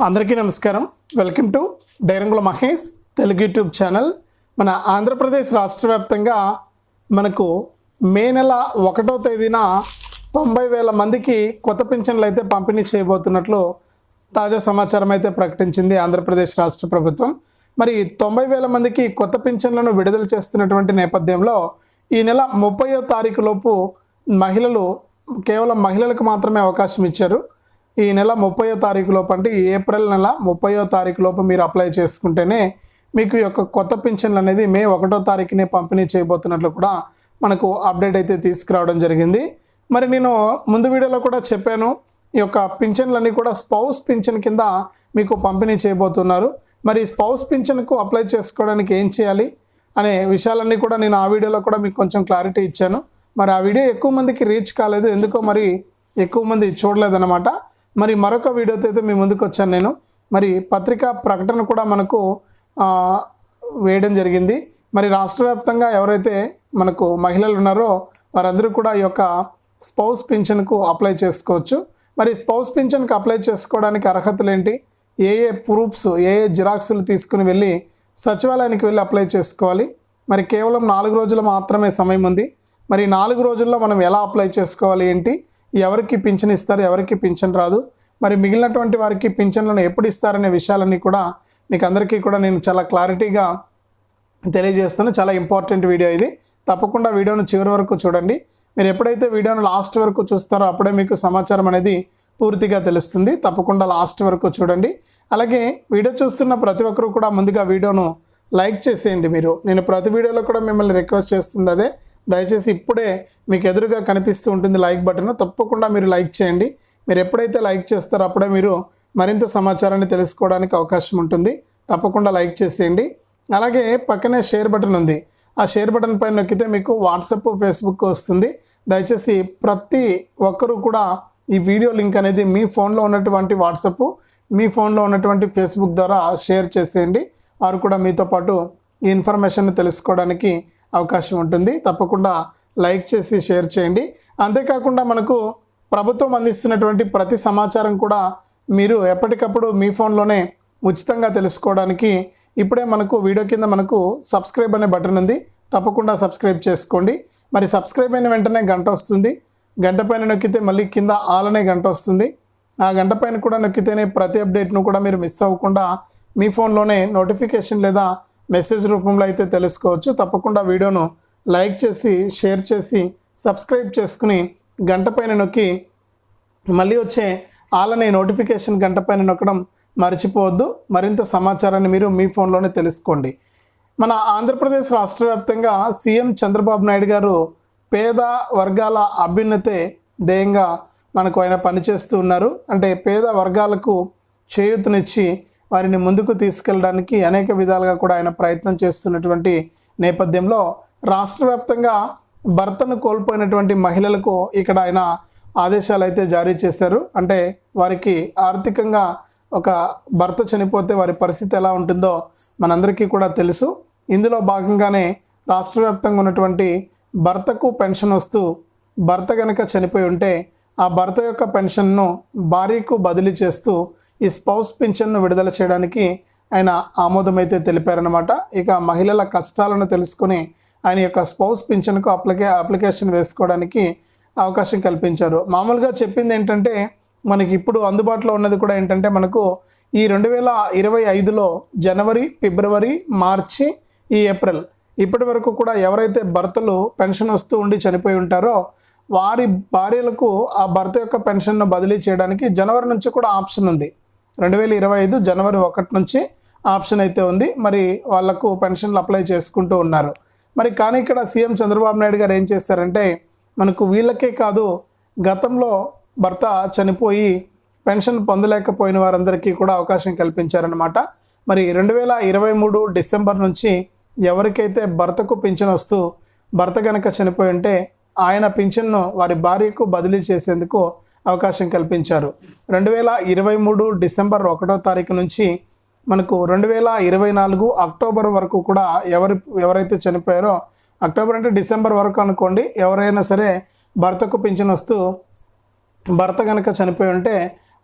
అందరికీ నమస్కారం. Welcome to డైరంగుల మహేష్ తెలుగు యూట్యూబ్ ఛానల్. మన ఆంధ్రప్రదేశ్ రాష్ట్ర వ్యాప్తంగా మనకు మే నెల ఒకటో తేదీన తొంభై వేల మందికి కొత్త పింఛన్లు అయితే పంపిణీ చేయబోతున్నట్లు తాజా సమాచారం అయితే ప్రకటించింది ఆంధ్రప్రదేశ్ రాష్ట్ర ప్రభుత్వం. మరి తొంభై వేల మందికి కొత్త పింఛన్లను విడుదల చేస్తున్నటువంటి నేపథ్యంలో ఈ నెల ముప్పయో తారీఖు లోపు మహిళలు కేవలం మహిళలకు మాత్రమే అవకాశం ఇచ్చారు. ఈ నెల ముప్పయో తారీఖు లోపు అంటే ఏప్రిల్ నెల ముప్పయో తారీఖు లోపు మీరు అప్లై చేసుకుంటేనే మీకు యొక్క కొత్త పింఛన్లు అనేది మే ఒకటో తారీఖునే పంపిణీ చేయబోతున్నట్లు కూడా మనకు అప్డేట్ అయితే తీసుకురావడం జరిగింది. మరి నేను ముందు వీడియోలో కూడా చెప్పాను ఈ యొక్క పింఛన్లన్నీ కూడా స్పౌస్ పింఛన్ కింద మీకు పంపిణీ చేయబోతున్నారు. మరి స్పౌస్ పింఛన్కు అప్లై చేసుకోవడానికి ఏం చేయాలి అనే విషయాలన్నీ కూడా నేను ఆ వీడియోలో కూడా మీకు కొంచెం క్లారిటీ ఇచ్చాను. మరి ఆ వీడియో ఎక్కువ మందికి రీచ్ కాలేదు ఎందుకో మరి ఎక్కువ మంది చూడలేదన్నమాట. మరి మరొక వీడియోతో అయితే మీ ముందుకు వచ్చాను నేను. మరి పత్రికా ప్రకటన కూడా మనకు వేయడం జరిగింది. మరి రాష్ట్ర వ్యాప్తంగా ఎవరైతే మనకు మహిళలు ఉన్నారో వారందరూ కూడా ఈ యొక్క స్పౌస్ పింఛన్కు అప్లై చేసుకోవచ్చు. మరి స్పౌస్ పింఛన్కి అప్లై చేసుకోవడానికి అర్హతలు ఏంటి ఏ ఏ ప్రూఫ్స్ ఏ ఏ జిరాక్సులు తీసుకుని వెళ్ళి సచివాలయానికి వెళ్ళి అప్లై చేసుకోవాలి? మరి కేవలం నాలుగు రోజులు మాత్రమే సమయం ఉంది. మరి నాలుగు రోజుల్లో మనం ఎలా అప్లై చేసుకోవాలి ఏంటి? ఎవరికి పింఛన్ ఇస్తారు ఎవరికి పింఛన్ రాదు. మరి మిగిలినటువంటి వారికి పింఛన్లను ఎప్పుడు ఇస్తారనే విషయాలన్నీ కూడా మీకు అందరికీ కూడా నేను చాలా క్లారిటీగా తెలియజేస్తాను. చాలా ఇంపార్టెంట్ వీడియో ఇది. తప్పకుండా వీడియోను చివరి వరకు చూడండి. మీరు ఎప్పుడైతే వీడియోను లాస్ట్ వరకు చూస్తారో అప్పుడే మీకు సమాచారం అనేది పూర్తిగా తెలుస్తుంది. తప్పకుండా లాస్ట్ వరకు చూడండి. అలాగే వీడియో చూస్తున్న ప్రతి ఒక్కరు కూడా ముందుగా వీడియోను లైక్ చేసేయండి మీరు. నేను ప్రతి వీడియోలో కూడా మిమ్మల్ని రిక్వెస్ట్ చేస్తుంది అదే. దయచేసి ఇప్పుడే మీకు ఎదురుగా కనిపిస్తూ ఉంటుంది లైక్ బటన్. తప్పకుండా మీరు లైక్ చేయండి. మీరు ఎప్పుడైతే లైక్ చేస్తారో అప్పుడే మీరు మరింత సమాచారాన్ని తెలుసుకోవడానికి అవకాశం ఉంటుంది. తప్పకుండా లైక్ చేసేయండి. అలాగే పక్కనే షేర్ బటన్ ఉంది. ఆ షేర్ బటన్ పైన నొక్కితే మీకు వాట్సప్ ఫేస్బుక్ వస్తుంది. దయచేసి ప్రతి ఒక్కరూ కూడా ఈ వీడియో లింక్ అనేది మీ ఫోన్లో ఉన్నటువంటి వాట్సప్ మీ ఫోన్లో ఉన్నటువంటి ఫేస్బుక్ ద్వారా షేర్ చేసేయండి. వారు కూడా మీతో పాటు ఈ ఇన్ఫర్మేషన్ తెలుసుకోవడానికి అవకాశం ఉంటుంది. తప్పకుండా లైక్ చేసి షేర్ చేయండి. అంతేకాకుండా మనకు ప్రభుత్వం అందిస్తున్నటువంటి ప్రతి సమాచారం కూడా మీరు ఎప్పటికప్పుడు మీ ఫోన్లోనే ఉచితంగా తెలుసుకోవడానికి ఇప్పుడే మనకు వీడియో కింద మనకు సబ్స్క్రైబ్ అనే బటన్ ఉంది. తప్పకుండా సబ్స్క్రైబ్ చేసుకోండి. మరి సబ్స్క్రైబ్ అయిన వెంటనే గంట వస్తుంది. గంట పైన నొక్కితే మళ్ళీ కింద ఆల్ అనే గంట వస్తుంది. ఆ గంట పైన కూడా నొక్కితేనే ప్రతి అప్డేట్ను కూడా మీరు మిస్ అవ్వకుండా మీ ఫోన్లోనే నోటిఫికేషన్ లేదా మెసేజ్ రూపంలో అయితే తెలుసుకోవచ్చు. తప్పకుండా వీడియోను లైక్ చేసి షేర్ చేసి సబ్స్క్రైబ్ చేసుకుని గంట పైన నొక్కి మళ్ళీ వచ్చే ఆలనే నోటిఫికేషన్ గంట పైన నొక్కడం మర్చిపోవద్దు. మరింత సమాచారాన్ని మీరు మీ ఫోన్లోనే తెలుసుకోండి. మన ఆంధ్రప్రదేశ్ రాష్ట్ర వ్యాప్తంగా సీఎం చంద్రబాబు నాయుడు గారు పేద వర్గాల అభ్యున్నతే ధ్యేయంగా మనకు ఆయన పనిచేస్తూ ఉన్నారు. అంటే పేద వర్గాలకు చేయూతనిచ్చి వారిని ముందుకు తీసుకెళ్ళడానికి అనేక విధాలుగా కూడా ఆయన ప్రయత్నం చేస్తున్నటువంటి నేపథ్యంలో రాష్ట్ర వ్యాప్తంగా భర్తను కోల్పోయినటువంటి మహిళలకు ఇక్కడ ఆయన ఆదేశాలు అయితే జారీ చేశారు. అంటే వారికి ఆర్థికంగా ఒక భర్త చనిపోతే వారి పరిస్థితి ఎలా ఉంటుందో మనందరికీ కూడా తెలుసు. ఇందులో భాగంగానే రాష్ట్ర వ్యాప్తంగా ఉన్నటువంటి భర్తకు పెన్షన్ వస్తూ భర్త కనుక చనిపోయి ఉంటే ఆ భర్త యొక్క పెన్షన్ను భార్యకు బదిలీ చేస్తూ ఈ స్పౌస్ పింఛన్ను విడుదల చేయడానికి ఆయన ఆమోదమైతే తెలిపారనమాట ఇక మహిళల కష్టాలను తెలుసుకుని ఆయన యొక్క స్పౌస్ పింఛన్కు అప్లికే అప్లికేషన్ వేసుకోవడానికి అవకాశం కల్పించారు. మామూలుగా చెప్పింది ఏంటంటే మనకి ఇప్పుడు అందుబాటులో ఉన్నది కూడా ఏంటంటే మనకు ఈ రెండు వేల ఇరవై ఐదులో జనవరి ఫిబ్రవరి మార్చి ఈ ఏప్రిల్ ఇప్పటి వరకు కూడా ఎవరైతే భర్తలు పెన్షన్ వస్తూ ఉండి చనిపోయి ఉంటారో వారి భార్యలకు ఆ భర్త యొక్క పెన్షన్ను బదిలీ చేయడానికి జనవరి నుంచి కూడా ఆప్షన్ ఉంది. రెండు వేల ఇరవై ఐదు జనవరి ఒకటి నుంచి ఆప్షన్ అయితే ఉంది. మరి వాళ్ళకు పెన్షన్లు అప్లై చేసుకుంటూ ఉన్నారు. మరి కానీ ఇక్కడ సీఎం చంద్రబాబు నాయుడు గారు ఏం చేశారంటే మనకు వీళ్ళకే కాదు గతంలో భర్త చనిపోయి పెన్షన్ పొందలేకపోయిన వారందరికీ కూడా అవకాశం కల్పించారనమాట మరి రెండు వేల ఇరవై మూడు డిసెంబర్ నుంచి ఎవరికైతే భర్తకు పింఛన్ వస్తూ భర్త కనుక చనిపోయి ఉంటే ఆయన పింఛన్ను వారి భార్యకు బదిలీ చేసేందుకు అవకాశం కల్పించారు. రెండు వేల ఇరవై మూడు డిసెంబర్ ఒకటో తారీఖు నుంచి మనకు రెండు వేల ఇరవై నాలుగు అక్టోబర్ వరకు కూడా ఎవరి ఎవరైతే చనిపోయారో అక్టోబర్ అంటే డిసెంబర్ వరకు అనుకోండి ఎవరైనా సరే భర్తకు పింఛన్ వస్తూ భర్త కనుక చనిపోయి ఉంటే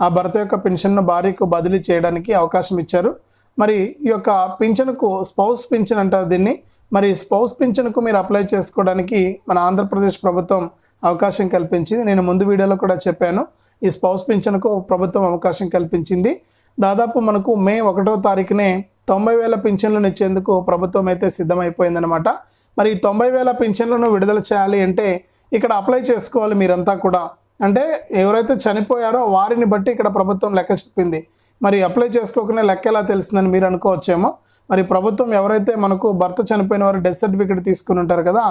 ఆ భర్త యొక్క పెన్షన్ను భార్యకు బదిలీ చేయడానికి అవకాశం ఇచ్చారు. మరి ఈ యొక్క పింఛన్కు స్పౌస్ పింఛన్ అంటారు దీన్ని. మరి స్పౌస్ పింఛన్కు మీరు అప్లై చేసుకోవడానికి మన ఆంధ్రప్రదేశ్ ప్రభుత్వం అవకాశం కల్పించింది. నేను ముందు వీడియోలో కూడా చెప్పాను ఈ స్పౌస్ పింఛన్కు ప్రభుత్వం అవకాశం కల్పించింది. దాదాపు మనకు మే ఒకటో తారీఖునే తొంభై వేల పింఛన్లను ఇచ్చేందుకు ప్రభుత్వం అయితే సిద్ధమైపోయిందనమాట మరి ఈ తొంభై వేల పింఛన్లను విడుదల చేయాలి అంటే ఇక్కడ అప్లై చేసుకోవాలి మీరంతా కూడా. అంటే ఎవరైతే చనిపోయారో వారిని బట్టి ఇక్కడ ప్రభుత్వం లెక్క చెప్పింది. మరి అప్లై చేసుకోకనే లెక్క ఎలా తెలిసిందని మీరు అనుకోవచ్చేమో. మరి ప్రభుత్వం ఎవరైతే మనకు భర్త చనిపోయిన వారు డెత్ సర్టిఫికేట్ తీసుకుని ఉంటారు కదా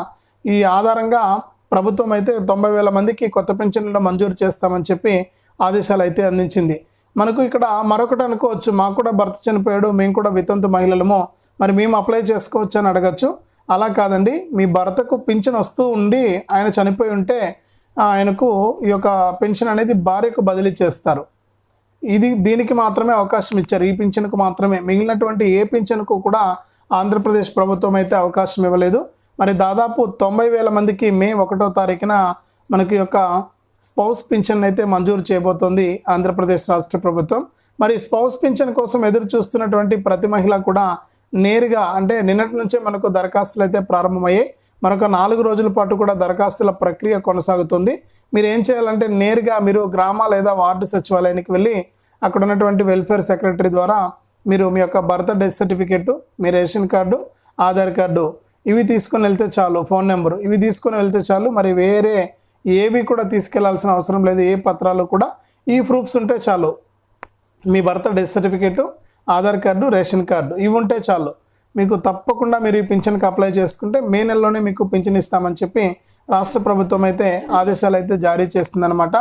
ఈ ఆధారంగా ప్రభుత్వం అయితే తొంభై వేల మందికి కొత్త పెన్షన్లు మంజూరు చేస్తామని చెప్పి ఆదేశాలు అయితే అందించింది. మనకు ఇక్కడ మరొకటి అనుకోవచ్చు. మాకు కూడా భర్త చనిపోయాడు. మేము కూడా వితంతు మహిళలము. మరి మేము అప్లై చేసుకోవచ్చు అని అడగచ్చు. అలా కాదండి. మీ భర్తకు పింఛన్ వస్తూ ఉండి ఆయన చనిపోయి ఉంటే ఆయనకు ఈ యొక్క పెన్షన్ అనేది భార్యకు బదిలీ చేస్తారు. ఇది దీనికి మాత్రమే అవకాశం ఇచ్చారు. ఈ పింఛన్కు మాత్రమే. మిగిలినటువంటి ఏ పింఛన్కు కూడా ఆంధ్రప్రదేశ్ ప్రభుత్వం అయితే అవకాశం ఇవ్వలేదు. మరి దాదాపు తొంభై వేల మందికి మే ఒకటో తారీఖున మనకి యొక్క స్పౌస్ పింఛన్ అయితే మంజూరు చేయబోతోంది ఆంధ్రప్రదేశ్ రాష్ట్ర ప్రభుత్వం. మరి స్పౌస్ పింఛన్ కోసం ఎదురు చూస్తున్నటువంటి ప్రతి మహిళ కూడా నేరుగా అంటే నిన్నటి నుంచే మనకు దరఖాస్తులు అయితే ప్రారంభమయ్యాయి. మరొక నాలుగు రోజుల పాటు కూడా దరఖాస్తుల ప్రక్రియ కొనసాగుతుంది. మీరు ఏం చేయాలంటే నేరుగా మీరు గ్రామ లేదా వార్డు సచివాలయానికి వెళ్ళి అక్కడ ఉన్నటువంటి వెల్ఫేర్ సెక్రటరీ ద్వారా మీరు మీ యొక్క బర్త్ డెత్ సర్టిఫికెట్ మీ రేషన్ కార్డు ఆధార్ కార్డు ఇవి తీసుకొని వెళ్తే చాలు ఫోన్ నెంబరు. ఇవి తీసుకొని వెళ్తే చాలు మరి వేరే ఏవి కూడా తీసుకెళ్ళాల్సిన అవసరం లేదు ఏ పత్రాలు కూడా. ఈ ప్రూఫ్స్ ఉంటే చాలు. మీ భర్త death certificate Aadhaar card ration card ఇవి ఉంటే చాలు. మీకు తప్పకుండా మీరు ఈ పింఛన్కి అప్లై చేసుకుంటే మే నెలలోనే మీకు పింఛన్ ఇస్తామని చెప్పి రాష్ట్ర ప్రభుత్వం అయితే ఆదేశాలు అయితే జారీ చేస్తుందన్నమాట.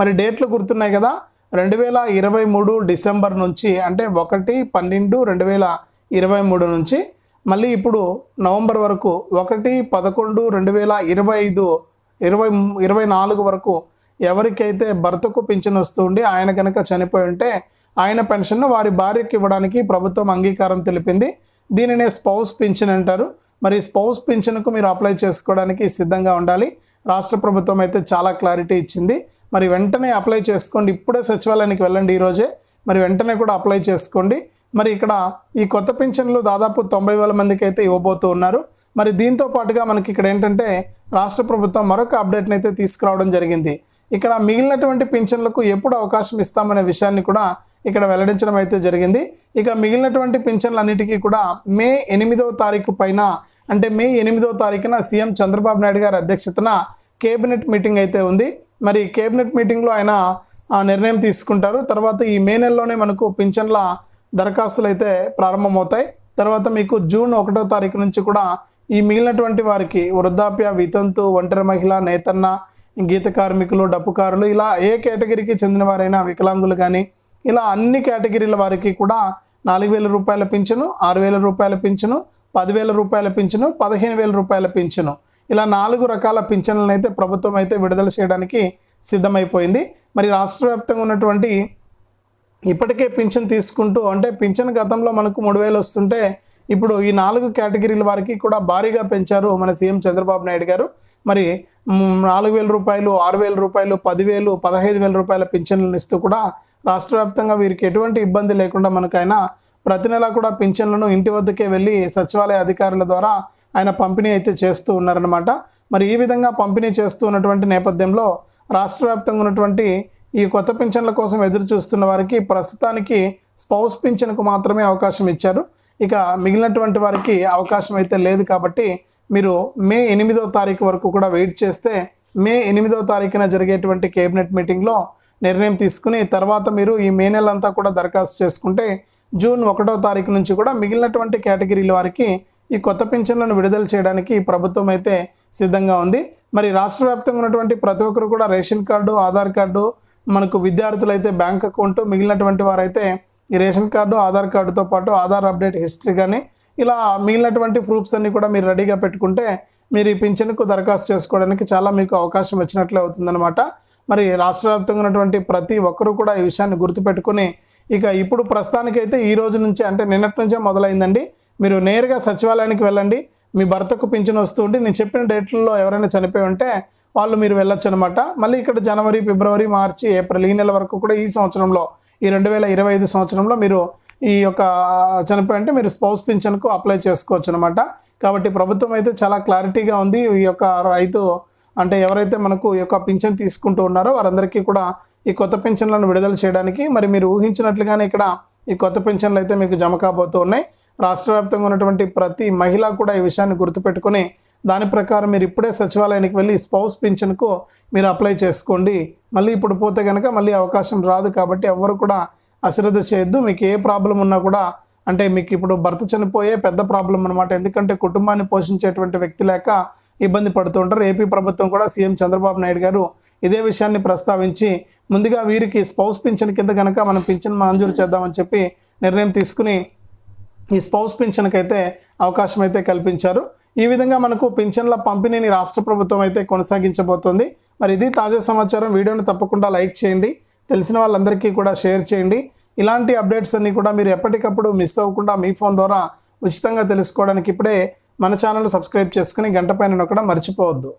మరి డేట్లు గుర్తున్నాయి కదా రెండు వేల ఇరవై మూడు డిసెంబర్ నుంచి అంటే ఒకటి పన్నెండు రెండు వేల ఇరవై మూడు నుంచి మళ్ళీ ఇప్పుడు నవంబర్ వరకు ఒకటి పదకొండు రెండు వేల ఇరవై ఐదు ఇరవై ఇరవై నాలుగు వరకు ఎవరికైతే భర్తకు పింఛన్ వస్తుండి ఆయన కనుక చనిపోయి ఉంటే ఆయన పెన్షన్ను వారి భార్యకి ఇవ్వడానికి ప్రభుత్వం అంగీకారం తెలిపింది. దీనినే స్పౌస్ పింఛన్ అంటారు. మరి స్పౌస్ పింఛన్కు మీరు అప్లై చేసుకోవడానికి సిద్ధంగా ఉండాలి. రాష్ట్ర ప్రభుత్వం అయితే చాలా క్లారిటీ ఇచ్చింది. మరి వెంటనే అప్లై చేసుకోండి. ఇప్పుడే సచివాలయానికి వెళ్ళండి ఈరోజే. మరి వెంటనే కూడా అప్లై చేసుకోండి. మరి ఇక్కడ ఈ కొత్త పింఛన్లు దాదాపు తొంభై వేల మందికి అయితే ఇవ్వబోతూ ఉన్నారు. మరి దీంతో పాటుగా మనకి ఇక్కడ ఏంటంటే రాష్ట్ర ప్రభుత్వం మరొక అప్డేట్ని అయితే తీసుకురావడం జరిగింది. ఇక్కడ మిగిలినటువంటి పింఛన్లకు ఎప్పుడు అవకాశం ఇస్తామనే విషయాన్ని కూడా ఇక్కడ వెల్లడించడం అయితే జరిగింది. ఇక మిగిలినటువంటి పింఛన్లన్నిటికీ కూడా మే ఎనిమిదవ తారీఖు పైన అంటే మే ఎనిమిదవ తారీఖున సీఎం చంద్రబాబు నాయుడు గారి అధ్యక్షతన కేబినెట్ మీటింగ్ అయితే ఉంది. మరి కేబినెట్ మీటింగ్లో ఆయన ఆ నిర్ణయం తీసుకుంటారు. తర్వాత ఈ మే నెలలోనే మనకు పింఛన్ల దరఖాస్తులు అయితే ప్రారంభమవుతాయి. తర్వాత మీకు జూన్ ఒకటో తారీఖు నుంచి కూడా ఈ మిగిలినటువంటి వారికి వృద్ధాప్య వితంతు ఒంటరి మహిళ నేతన్న గీత కార్మికులు డప్పుకారులు ఇలా ఏ కేటగిరీకి చెందిన వారైనా వికలాంగులు కానీ ఇలా అన్ని కేటగిరీల వారికి కూడా నాలుగు వేల రూపాయల పింఛను ఆరు వేల రూపాయల పింఛను పదివేల రూపాయల పింఛను పదిహేను వేల రూపాయల పింఛను. ఇలా నాలుగు రకాల పింఛన్లను అయితే ప్రభుత్వం అయితే విడుదల చేయడానికి సిద్ధమైపోయింది. మరి రాష్ట్ర వ్యాప్తంగా ఉన్నటువంటి ఇప్పటికే పింఛన్ తీసుకుంటూ అంటే పింఛన్ గతంలో మనకు మూడు వేలు వస్తుంటే ఇప్పుడు ఈ నాలుగు కేటగిరీల వారికి కూడా భారీగా పెంచారు మన సీఎం చంద్రబాబు నాయుడు గారు. మరి నాలుగు వేల రూపాయలు ఆరు వేల రూపాయలు పదివేలు పదహైదు వేల రూపాయల పింఛన్లను ఇస్తూ కూడా రాష్ట్ర వ్యాప్తంగా వీరికి ఎటువంటి ఇబ్బంది లేకుండా మనకైనా ప్రతి నెల కూడా పింఛన్లను ఇంటి వద్దకే వెళ్ళి సచివాలయ అధికారుల ద్వారా ఆయన పంపిణీ అయితే చేస్తూ ఉన్నారనమాట మరి ఈ విధంగా పంపిణీ చేస్తూ ఉన్నటువంటి నేపథ్యంలో రాష్ట్ర వ్యాప్తంగా ఉన్నటువంటి ఈ కొత్త పింఛన్ల కోసం ఎదురు చూస్తున్న వారికి ప్రస్తుతానికి స్పౌస్ పింఛన్కు మాత్రమే అవకాశం ఇచ్చారు. ఇక మిగిలినటువంటి వారికి అవకాశం అయితే లేదు కాబట్టి మీరు మే ఎనిమిదో తారీఖు వరకు కూడా వెయిట్ చేస్తే మే ఎనిమిదో తారీఖున జరిగేటువంటి కేబినెట్ మీటింగ్లో నిర్ణయం తీసుకుని తర్వాత మీరు ఈ మే నెలంతా కూడా దరఖాస్తు చేసుకుంటే జూన్ ఒకటో తారీఖు నుంచి కూడా మిగిలినటువంటి కేటగిరీల వారికి ఈ కొత్త పింఛన్లను విడుదల చేయడానికి ప్రభుత్వం అయితే సిద్ధంగా ఉంది. మరి రాష్ట్ర వ్యాప్తంగా ఉన్నటువంటి ప్రతి ఒక్కరు కూడా రేషన్ కార్డు ఆధార్ కార్డు మనకు విద్యార్థులు అయితే బ్యాంక్ అకౌంట్ మిగిలినటువంటి వారైతే ఈ రేషన్ కార్డు ఆధార్ కార్డుతో పాటు ఆధార్ అప్డేట్ హిస్టరీ కానీ ఇలా మిగిలినటువంటి ప్రూఫ్స్ అన్నీ కూడా మీరు రెడీగా పెట్టుకుంటే మీరు ఈ పింఛన్కు దరఖాస్తు చేసుకోవడానికి చాలా మీకు అవకాశం వచ్చినట్లే అవుతుందన్నమాట. మరి రాష్ట్ర వ్యాప్తంగా ఉన్నటువంటి ప్రతి ఒక్కరూ కూడా ఈ విషయాన్ని గుర్తుపెట్టుకుని ఇక ఇప్పుడు ప్రస్తుతానికైతే ఈ రోజు నుంచి అంటే నిన్నటి నుంచే మొదలైందండి. మీరు నేరుగా సచివాలయానికి వెళ్ళండి. మీ భర్తకు పింఛన్ వస్తూ ఉండి నేను చెప్పిన డేట్లలో ఎవరైనా చనిపోయి ఉంటే వాళ్ళు మీరు వెళ్ళొచ్చు అనమాట మళ్ళీ ఇక్కడ జనవరి ఫిబ్రవరి మార్చి ఏప్రిల్ ఈ నెల వరకు కూడా ఈ సంవత్సరంలో ఈ రెండు వేల ఇరవై ఐదు సంవత్సరంలో మీరు ఈ యొక్క చనిపోయి అంటే మీరు స్పౌస్ పింఛన్కు అప్లై చేసుకోవచ్చు అనమాట కాబట్టి ప్రభుత్వం అయితే చాలా క్లారిటీగా ఉంది. ఈ యొక్క రైతు అంటే ఎవరైతే మనకు ఈ యొక్క పింఛన్ తీసుకుంటూ ఉన్నారో వారందరికీ కూడా ఈ కొత్త పింఛన్లను విడుదల చేయడానికి మరి మీరు ఊహించినట్లుగానే ఇక్కడ ఈ కొత్త పింఛన్లు అయితే మీకు జమ కాబోతూ ఉన్నాయి. రాష్ట్ర వ్యాప్తంగా ఉన్నటువంటి ప్రతి మహిళ కూడా ఈ విషయాన్ని గుర్తుపెట్టుకుని దాని ప్రకారం మీరు ఇప్పుడే సచివాలయానికి వెళ్ళి స్పౌస్ పింఛన్కు మీరు అప్లై చేసుకోండి. మళ్ళీ ఇప్పుడు పోతే కనుక మళ్ళీ అవకాశం రాదు కాబట్టి ఎవరు కూడా అశ్రద్ధ చేయొద్దు. మీకు ఏ ప్రాబ్లం ఉన్నా కూడా అంటే మీకు ఇప్పుడు భర్త చనిపోయే పెద్ద ప్రాబ్లం అనమాట ఎందుకంటే కుటుంబాన్ని పోషించేటువంటి వ్యక్తి లేక ఇబ్బంది పడుతూ ఉంటారు. ఏపీ ప్రభుత్వం కూడా సీఎం చంద్రబాబు నాయుడు గారు ఇదే విషయాన్ని ప్రస్తావించి ముందుగా వీరికి స్పౌస్ పింఛన్ కింద కనుక మనం పింఛన్ మంజూరు చేద్దామని చెప్పి నిర్ణయం తీసుకుని ఈ స్పౌస్ పింఛన్కి అయితే అవకాశం అయితే కల్పించారు. ఈ విధంగా మనకు పింఛన్ల పంపిణీని రాష్ట్ర ప్రభుత్వం అయితే కొనసాగించబోతోంది. మరి ఇది తాజా సమాచారం. వీడియోని తప్పకుండా లైక్ చేయండి. తెలిసిన వాళ్ళందరికీ కూడా షేర్ చేయండి. ఇలాంటి అప్డేట్స్ అన్నీ కూడా మీరు ఎప్పటికప్పుడు మిస్ అవ్వకుండా మీ ఫోన్ ద్వారా ఉచితంగా తెలుసుకోవడానికి ఇప్పుడే మన ఛానల్ సబ్స్క్రైబ్ చేసుకుని గంట పైన నొక్కడం మర్చిపోవద్దు.